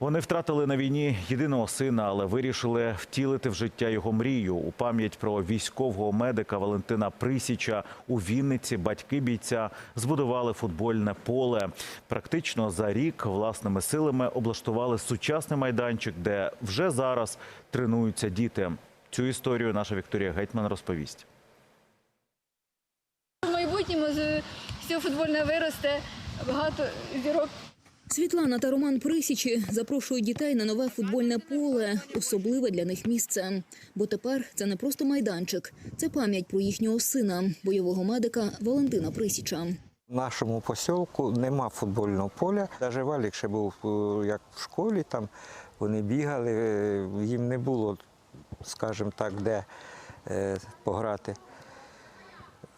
Вони втратили на війні єдиного сина, але вирішили втілити в життя його мрію. У пам'ять про військового медика Валентина Присіча у Вінниці батьки бійця збудували футбольне поле. Практично за рік власними силами облаштували сучасний майданчик, де вже зараз тренуються діти. Цю історію наша Вікторія Гетьман розповість. В майбутньому з цього футбольного виросте багато зірок. Світлана та Роман Присічі запрошують дітей на нове футбольне поле, особливе для них місце. Бо тепер це не просто майданчик, це пам'ять про їхнього сина, бойового медика Валентина Присіча. В нашому посілку нема футбольного поля. Навіть Валік ще був е, як в школі, там вони бігали, е, їм не було, скажімо так, де е, пограти.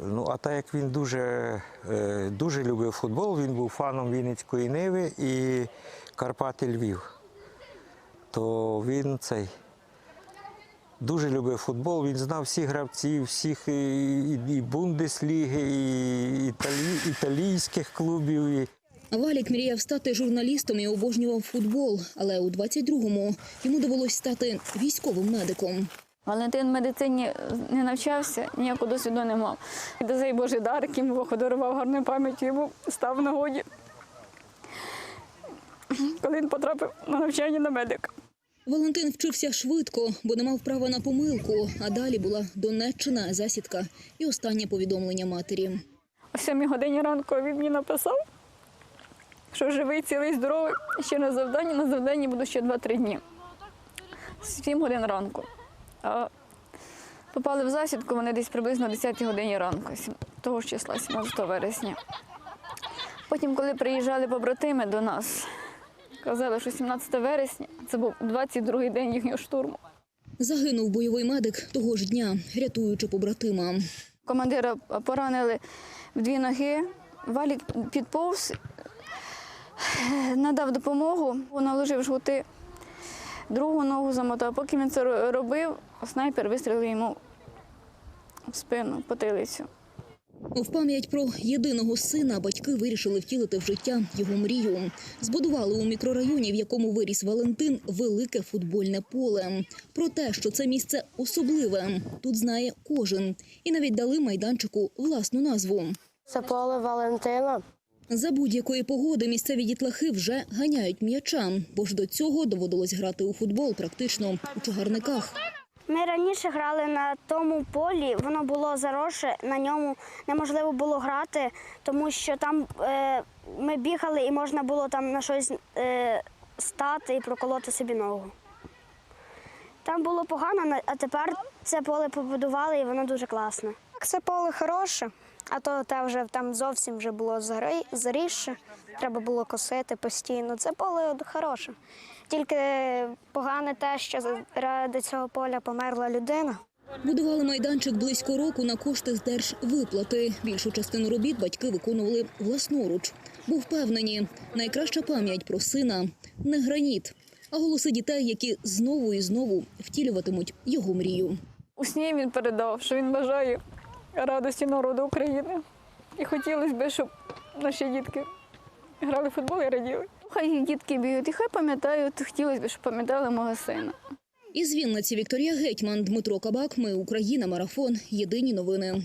Ну, а так як він дуже, е, дуже любив футбол, він був фаном Вінницької Ниви і Карпати Львів, то він цей дуже любив футбол. Він знав всіх гравців, всіх і, і, Бундесліги, і італі, італійських клубів. І... Валік мріяв стати журналістом і обожнював футбол, але у 22-му йому довелось стати військовим медиком. Валентин в медицині не навчався, ніякого досвіду не мав. Де цей Божий дар, яким Бог дарував гарною пам'яттю, йому став в нагоді, коли він потрапив на навчання на медика. Валентин вчився швидко, бо не мав права на помилку. А далі була Донеччина, засідка і останнє повідомлення матері. О 7 годині ранку він мені написав, що живий, цілий, здоровий, ще на завданні. На завданні буду ще 2-3 дні. 7 годин ранку. А попали в засідку вони десь приблизно о 10 годині ранку, того ж числа, 17 вересня. Потім, коли приїжджали побратими до нас, казали, що 17 вересня це був 22-й день їхнього штурму. Загинув бойовий медик того ж дня, рятуючи побратима. Командира поранили в дві ноги. Валік підповз, надав допомогу, наложив жгути, другу ногу замотав. Поки він це робив, снайпер вистрілив йому в спину, потилицю. В пам'ять про єдиного сина батьки вирішили втілити в життя його мрію. Збудували у мікрорайоні, в якому виріс Валентин, велике футбольне поле. Про те, що це місце особливе, тут знає кожен. І навіть дали майданчику власну назву. Це поле Валентина. За будь-якої погоди місцеві дітлахи вже ганяють м'яча, бо ж до цього доводилось грати у футбол практично у чагарниках. Ми раніше грали на тому полі, воно було заросше, на ньому неможливо було грати, тому що там е, ми бігали і можна було там на щось е, стати і проколоти собі ногу. Там було погано, а тепер це поле побудували і воно дуже класне. Це поле хороше, а то те вже там зовсім вже було зарі- Треба було косити постійно. Це поле хороше. Тільки погане те, що ради цього поля померла людина. Будували майданчик близько року на кошти з держвиплати. Більшу частину робіт батьки виконували власноруч, бо впевнені, найкраща пам'ять про сина не граніт, а голоси дітей, які знову і знову втілюватимуть його мрію. У сні він передав, що він бажає радості народу України. І хотілося б, щоб наші дітки грали в футбол і раділи. Хай їх дітки б'ють, і хай пам'ятають, хотілося б, щоб пам'ятали мого сина. Із Вінниці Вікторія Гетьман, Дмитро Кабак. Ми Україна. Марафон. Єдині новини.